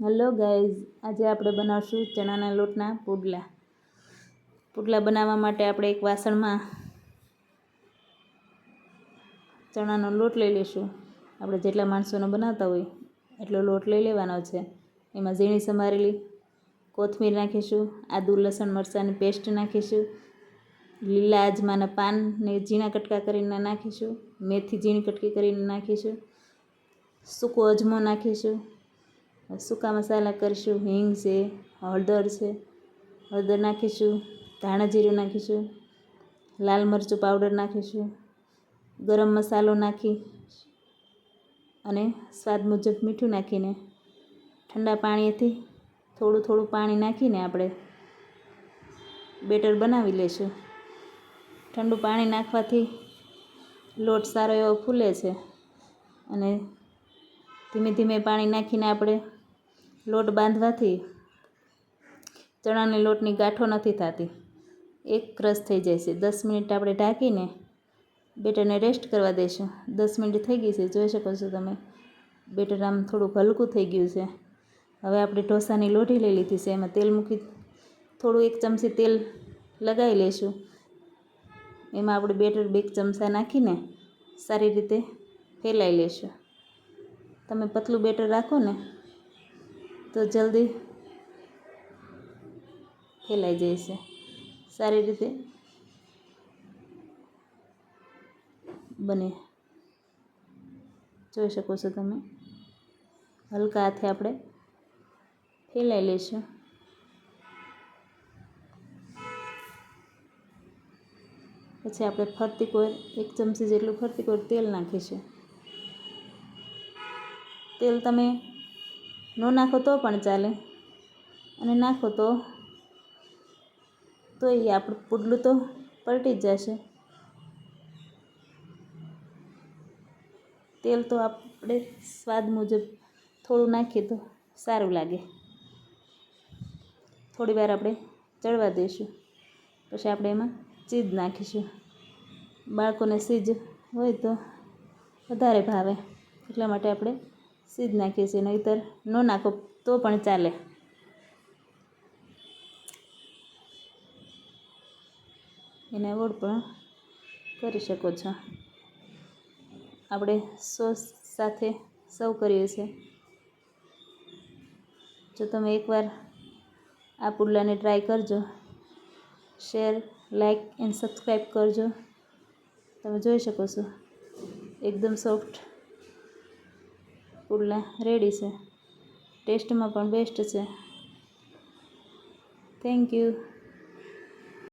Hello guys, આજે આપણે બનાવશું ચણાના લોટના પુડલા. પુડલા બનાવવા માટે આપણે એક વાસણમાં ચણાનો લોટ લઈ લઈશું. આપણે જેટલા માણસોનો બનાવતા હોય એટલો લોટ લઈ લેવાનો છે. એમાં ઝીણી સમારેલી કોથમીર નાખીશું, આદુ, લસણ, મરચાંની પેસ્ટ નાખીશું, લીલા અજમાના પાનને ઝીણા કટકા કરીને નાખીશું, મેથી ઝીણી કટકી કરીને નાખીશું, સૂકો અજમો નાખીશું સૂકા મસાલા કરીશું, હિંગ છે, હળદર છે. હળદર નાખીશું, ધાણા જીરું નાખીશું, લાલ મરચું પાવડર નાખીશું, ગરમ મસાલો નાખી અને સ્વાદ મુજબ મીઠું નાખીને ઠંડા પાણીથી થોડું થોડું પાણી નાખીને આપણે બેટર બનાવી લઈશું. ઠંડુ પાણી નાખવાથી લોટ સારો એવો ફૂલે છે અને ધીમે ધીમે પાણી નાખીને આપણે લોટ બાંધવાથી ચણાની લોટની ગાંઠો નથી થતી. એક ક્રશ થઈ જાય છે. દસ મિનિટ આપણે ઢાંકીને બેટરને રેસ્ટ કરવા દઈશું. દસ મિનિટ થઈ ગઈ છે. જોઈ શકો છો તમે. બેટર આમ થોડું હલકું થઈ ગયું છે. હવે આપણે ઢોસાની લોઢી લઈ લીધી છે. એમાં તેલ મૂકી થોડું એક ચમચી તેલ લગાવી લઈશું. એમાં આપણે બેટર બે ચમચા નાખીને સારી રીતે ફેલાઈ લઈશું તમે પતલું બેટર રાખો ને તો જલ્દી ફેલાઈ જાય છે સારી રીતે બને. જોઈ શકો છો તમે. હલકા હાથે આપણે ફેલાઈ લઈશું. પછી આપણે ફરતી કોર, એક ચમચી જેટલું ફરતી કોર તેલ નાખીશું. તેલ તમે ન નાખો તો પણ ચાલે. અને નાખો તો તો એ આપણું પુડલું તો પલટી જ જશે. તેલ તો આપણે સ્વાદ મુજબ થોડું નાખીએ તો સારું લાગે. થોડી વાર આપણે ચડવા દઈશું. પછી આપણે એમાં ચીજ નાખીશું. બાળકોને સીજ હોય તો વધારે ભાવે. એટલા માટે આપણે સીજ નાખીએ છીએ, નહીંતર ન નાખો તો પણ ચાલે. એને એવોર્ડ પણ કરી શકો છો. આપણે સોસ સાથે સર્વ કરીએ છીએ. જો તમે એકવાર આ પુડલાને ટ્રાય કરજો, શેર લાઇક એન્ડ સબસ્ક્રાઈબ કરજો. તમે જોઈ શકો છો, એકદમ સોફ્ટ. પુડલા રેડી છે. ટેસ્ટમાં પણ બેસ્ટ છે. Thank you